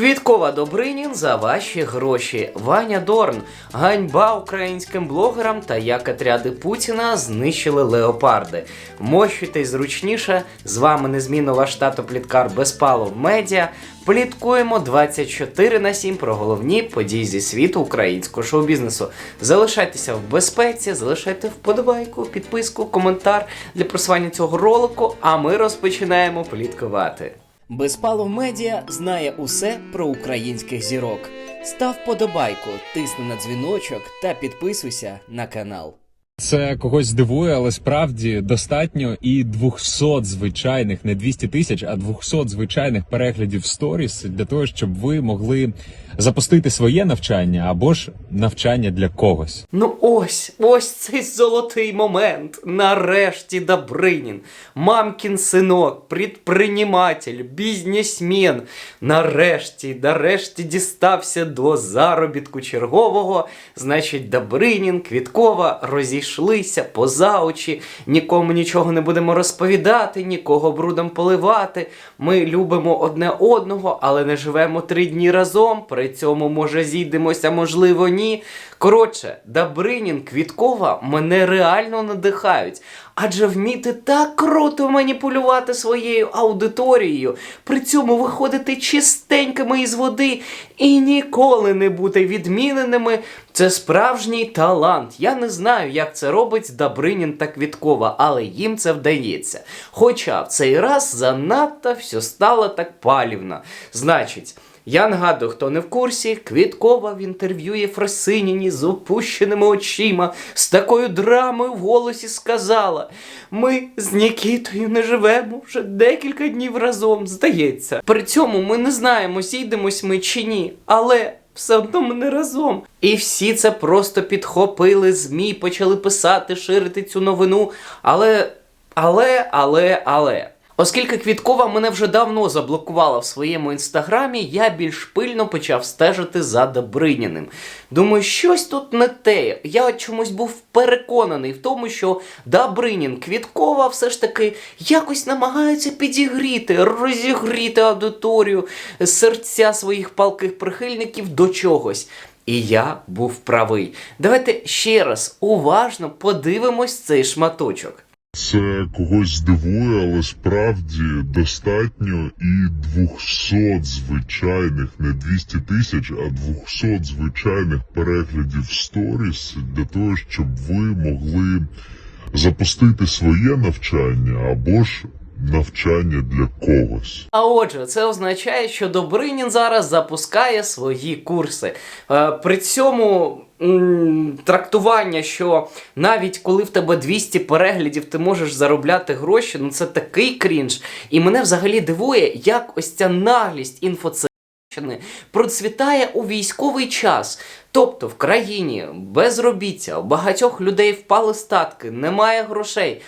Квіткова Добринін за ваші гроші. Ваня Дорн. Ганьба українським блогерам та як отряди Путіна знищили леопарди. Мощуйте зручніше. З вами незмінно ваш тато Пліткар Безпалов Медіа. Пліткуємо 24 на 7 про головні події зі світу українського шоу-бізнесу. Залишайтеся в безпеці, залишайте вподобайку, підписку, коментар для просування цього ролику, а ми розпочинаємо пліткувати. Безпалов Медіа знає усе про українських зірок. Став подобайку, тисни на дзвіночок та підписуйся на канал. Це когось здивує, але справді достатньо і 200 звичайних, не 200 тисяч, а 200 звичайних переглядів сторіс для того, щоб ви могли запустити своє навчання або ж навчання для когось. Ну ось, ось цей золотий момент. Нарешті Добринін, мамкін синок, предприниматель, бізнесмен. Нарешті, нарешті дістався до заробітку чергового. Значить, Добринін, Квіткова розійшлися поза очі. Нікому нічого не будемо розповідати, нікого брудом поливати. Ми любимо одне одного, але не живемо три дні разом. При цьому, може, зійдемося, можливо, ні. Коротше, Добринін, Квіткова мене реально надихають. Адже вміти так круто маніпулювати своєю аудиторією, при цьому виходити чистенькими із води і ніколи не бути відміненими. Це справжній талант. Я не знаю, як це робить Добринін та Квіткова, але їм це вдається. Хоча в цей раз занадто все стало так палівно. Значить. Я нагадую, хто не в курсі, Квіткова в інтерв'ю Єфросиніні з опущеними очима, з такою драмою в голосі сказала: Ми з Нікітою не живемо вже декілька днів разом, здається. При цьому ми не знаємо, зійдемось ми чи ні, але. Все одно ми не разом. І всі це просто підхопили, ЗМІ почали писати, ширити цю новину. Але, але, але, але. Оскільки Квіткова мене вже давно заблокувала в своєму інстаграмі, я більш пильно почав стежити за Добриняним. Думаю, щось тут не те. Я чомусь був переконаний в тому, що Добринін, Квіткова все ж таки якось намагаються підігріти, розігріти аудиторію, серця своїх палких прихильників до чогось. І я був правий. Давайте ще раз уважно подивимось цей шматочок. Це когось здивує, але справді достатньо і 200 звичайних, не 200 тисяч, а 200 звичайних переглядів сторіс для того, щоб ви могли запустити своє навчання або ж навчання для когось. А отже, це означає, що Добринін зараз запускає свої курси. Е, при цьому трактування, що навіть коли в тебе 200 переглядів, ти можеш заробляти гроші, ну це такий крінж. І мене взагалі дивує, як ось ця наглість інфоциркулярів процвітає у військовий час. Тобто в країні безробіття, у багатьох людей впали статки, немає грошей.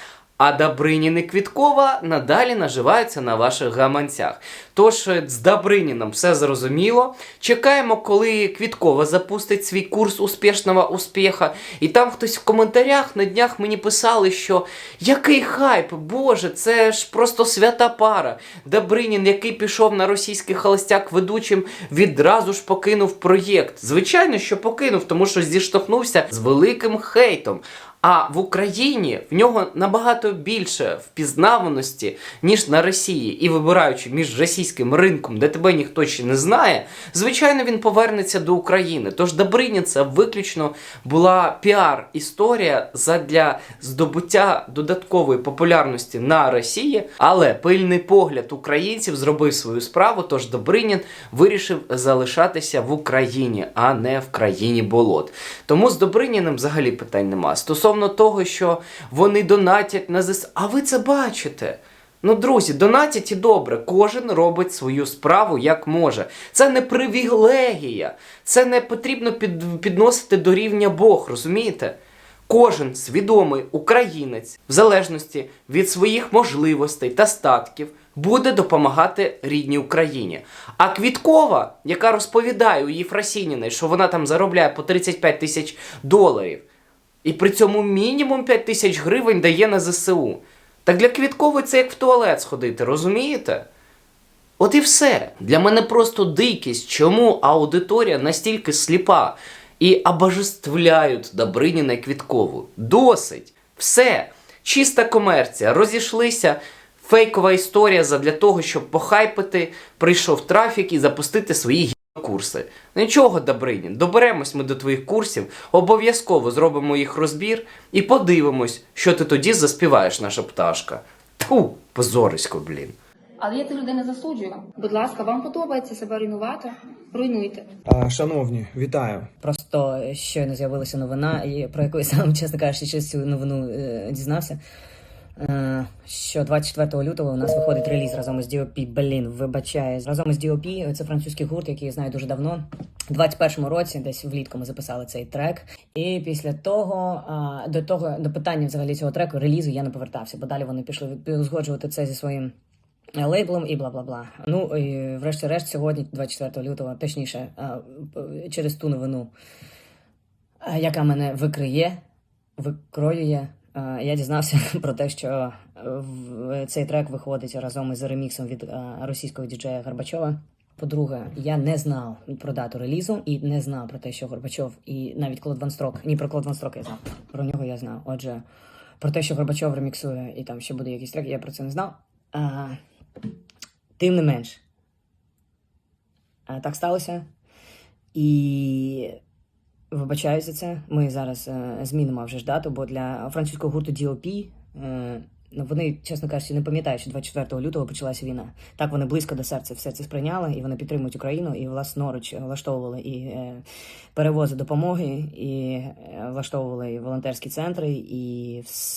А Добринін і Квіткова надалі наживаються на ваших гаманцях. Тож е, з Добриніном все зрозуміло. Чекаємо, коли Квіткова запустить свій курс успішного успіха. І там хтось в коментарях на днях мені писали, що який хайп, Боже, це ж просто свята пара. Добринін, який пішов на російський холостяк ведучим, відразу ж покинув проєкт. Звичайно, що покинув, тому що зіштовхнувся з великим хейтом. А в Україні в нього набагато більше впізнаваності, ніж на Росії. І вибираючи між російським ринком, де тебе ніхто ще не знає, звичайно, він повернеться до України. Тож Добринін це виключно була піар-історія задля здобуття додаткової популярності на Росії. Але пильний погляд українців зробив свою справу. Тож Добринін вирішив залишатися в Україні, а не в країні болот. Тому з Добриніним взагалі питань нема. Стосовно того, що вони донатять на ЗС. А ви це бачите? Ну, друзі, донатять і добре, кожен робить свою справу як може. Це не привілегія, це не потрібно під, підносити до рівня Бог, розумієте? Кожен свідомий українець, в залежності від своїх можливостей та статків, буде допомагати рідній Україні. А Квіткова, яка розповідає у Єфросініної, що вона там заробляє по 35 тисяч доларів, і при цьому мінімум 5 тисяч гривень дає на ЗСУ. Так для Квіткової це як в туалет сходити, розумієте? От і все. Для мене просто дикість, чому аудиторія настільки сліпа і обожествляють Добриніна і Квіткову. Досить. Все. Чиста комерція. Розійшлися. Фейкова історія задля того, щоб похайпити, прийшов трафік і запустити свої курси. Нічого, Добринін, доберемось ми до твоїх курсів, обов'язково зробимо їх розбір і подивимось, що ти тоді заспіваєш, наша пташка. Тьфу, позорисько, блін. Але я цих людей не засуджую. Будь ласка, вам подобається себе руйнувати? Руйнуйте. А, Шановні, вітаю. Просто щойно з'явилася новина, і про яку я сам, чесно кажучи, через цю новину е, дізнався. Е, що 24 лютого у нас виходить реліз разом із D.O.P. Блін, вибачає. Разом із D.O.P. це французький гурт, який я знаю дуже давно. У 21-му році, десь влітку, ми записали цей трек. І після того, до того, до питання взагалі цього треку, релізу я не повертався, бо далі вони пішли узгоджувати це зі своїм е, лейблом і бла бла бла. Ну і врешті-решт, сьогодні, 24 лютого, точніше, через ту новину, яка мене викриє, викроює. Я дізнався про те, що е, цей трек виходить разом із реміксом від російського діджея Горбачова. По-друге, я не знав про дату релізу і не знав про те, що Горбачов і навіть Клод Ван Строк, ні про Клод Ван Строк я знав. Про нього я знав. Отже, про те, що Горбачов реміксує і там ще буде якийсь трек, я про це не знав. А, тим не менш, а, так сталося. І вибачаю за це. Ми зараз е, змінимо вже ж дату, бо для французького гурту DOP е, вони, чесно кажучи, не пам'ятають, що 24 лютого почалася війна. Так вони близько до серця все це сприйняли, і вони підтримують Україну, і власноруч влаштовували і е, перевози допомоги, і е, влаштовували і волонтерські центри. І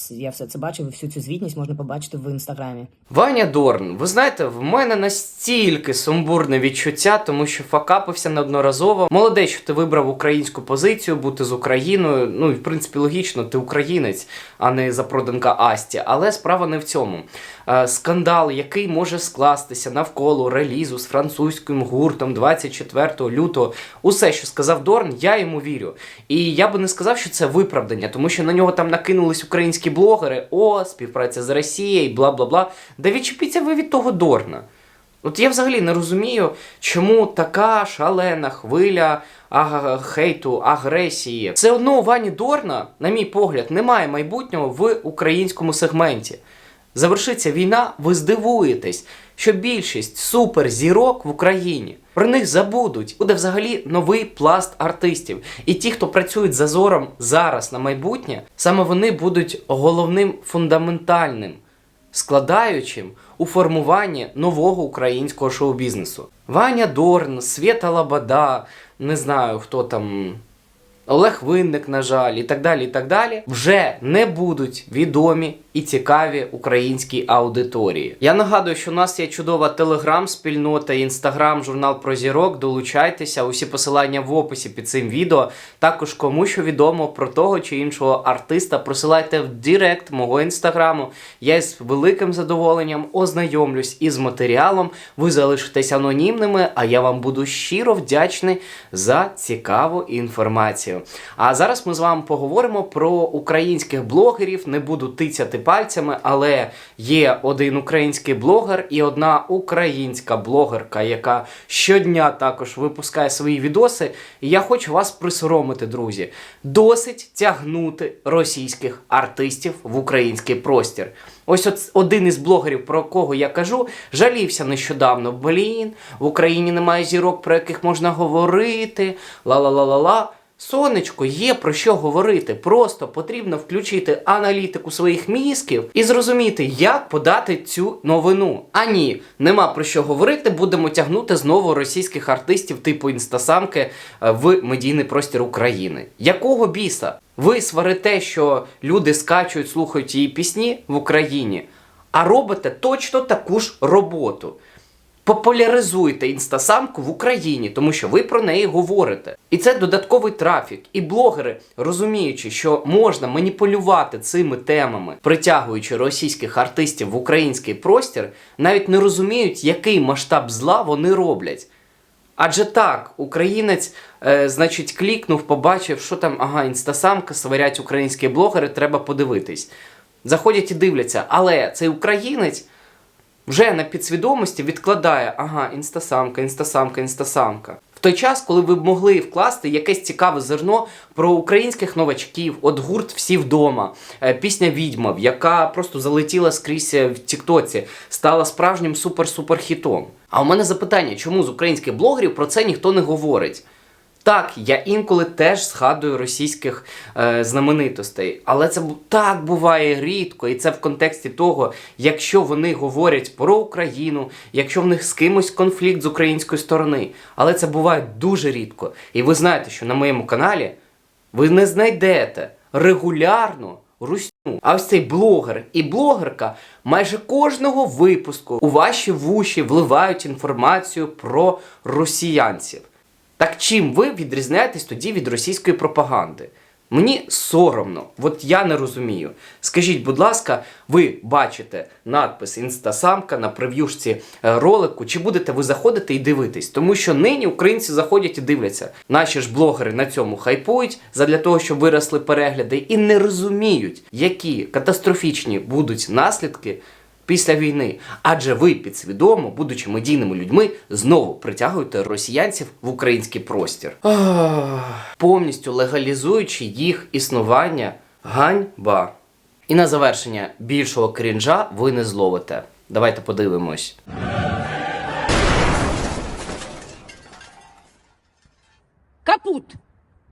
я все це бачив. Всю цю звітність можна побачити в інстаграмі. Ваня Дорн, ви знаєте, в мене настільки сумбурне відчуття, тому що факапився неодноразово. Молодець, що ти вибрав українську позицію, бути з Україною. Ну і в принципі логічно, ти українець, а не запроданка Асті. Але справа не в цьому. Е, скандал, який може скластися навколо релізу з французьким гуртом 24 лютого. Усе, що сказав Дорн, я йому вірю. І я би не сказав, що це виправдання, тому що на нього там накинулись українські блогери, о, співпраця з Росією, бла бла бла. Да відчепіться ви від того Дорна. От я взагалі не розумію, чому така шалена хвиля ага, хейту, агресії. Все одно у Вані Дорна, на мій погляд, немає майбутнього в українському сегменті. Завершиться війна, ви здивуєтесь, що більшість суперзірок в Україні про них забудуть. Буде взагалі новий пласт артистів. І ті, хто працюють за зором зараз на майбутнє, саме вони будуть головним фундаментальним складаючим у формуванні нового українського шоу-бізнесу. Ваня Дорн, Свєта Лабада, не знаю хто там. Олег Винник, на жаль, і так далі, і так далі, вже не будуть відомі і цікаві українській аудиторії. Я нагадую, що у нас є чудова телеграм-спільнота, інстаграм, журнал про зірок. Долучайтеся, усі посилання в описі під цим відео. Також кому що відомо про того чи іншого артиста, присилайте в директ мого інстаграму. Я з великим задоволенням ознайомлюсь із матеріалом. Ви залишитесь анонімними, а я вам буду щиро вдячний за цікаву інформацію. А зараз ми з вами поговоримо про українських блогерів. Не буду тицяти пальцями, але є один український блогер і одна українська блогерка, яка щодня також випускає свої відоси. І я хочу вас присоромити, друзі. Досить тягнути російських артистів в український простір. Ось от один із блогерів, про кого я кажу, жалівся нещодавно. Блін, в Україні немає зірок, про яких можна говорити. Ла-ла-ла-ла-ла. Сонечко, є про що говорити. Просто потрібно включити аналітику своїх мізків і зрозуміти, як подати цю новину. А ні, нема про що говорити. Будемо тягнути знову російських артистів типу інстасамки е, в медійний простір України. Якого біса? Ви сварите, що люди скачують, слухають її пісні в Україні, а робите точно таку ж роботу. Популяризуйте інстасамку в Україні, тому що ви про неї говорите. І це додатковий трафік. І блогери, розуміючи, що можна маніпулювати цими темами, притягуючи російських артистів в український простір, навіть не розуміють, який масштаб зла вони роблять. Адже так, українець, е, значить, клікнув, побачив, що там, ага, інстасамка, сварять українські блогери, треба подивитись. Заходять і дивляться, але цей українець вже на підсвідомості відкладає ага, інстасамка, інстасамка, інстасамка. В той час, коли ви б могли вкласти якесь цікаве зерно про українських новачків, от гурт всі вдома, е, пісня Відьмав, яка просто залетіла скрізь е, в Тіктоці, стала справжнім супер-супер хітом. А у мене запитання, чому з українських блогерів про це ніхто не говорить? Так, я інколи теж згадую російських е, знаменитостей, але це так буває рідко, і це в контексті того, якщо вони говорять про Україну, якщо в них з кимось конфлікт з української сторони. Але це буває дуже рідко. І ви знаєте, що на моєму каналі ви не знайдете регулярно русню. А ось цей блогер і блогерка майже кожного випуску у ваші вуші вливають інформацію про росіянців. Так чим ви відрізняєтесь тоді від російської пропаганди? Мені соромно, от я не розумію. Скажіть, будь ласка, ви бачите надпис інстасамка на прев'юшці е, ролику, чи будете ви заходити і дивитись? Тому що нині українці заходять і дивляться. Наші ж блогери на цьому хайпують задля того, щоб виросли перегляди, і не розуміють, які катастрофічні будуть наслідки після війни. Адже ви підсвідомо, будучи медійними людьми, знову притягуєте росіянців в український простір. Повністю легалізуючи їх існування, ганьба. І на завершення більшого крінжа ви не зловите. Давайте подивимось. Капут.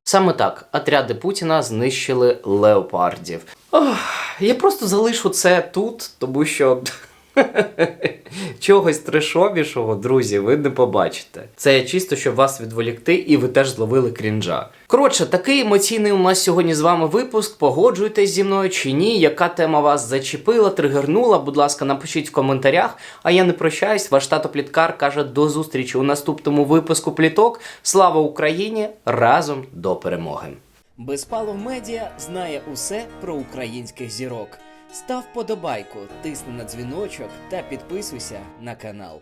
Саме так, отряди Путіна знищили леопардів. Я просто залишу це тут, тому що чогось трешовішого, друзі, ви не побачите. Це чисто, щоб вас відволікти, і ви теж зловили крінжа. Коротше, такий емоційний у нас сьогодні з вами випуск. Погоджуєтесь зі мною чи ні? Яка тема вас зачепила, тригернула? Будь ласка, напишіть в коментарях. А я не прощаюсь. Ваш тато Пліткар каже до зустрічі у наступному випуску пліток. Слава Україні! Разом до перемоги! Безпалов медіа знає усе про українських зірок. Став подобайку, тисни на дзвіночок та підписуйся на канал.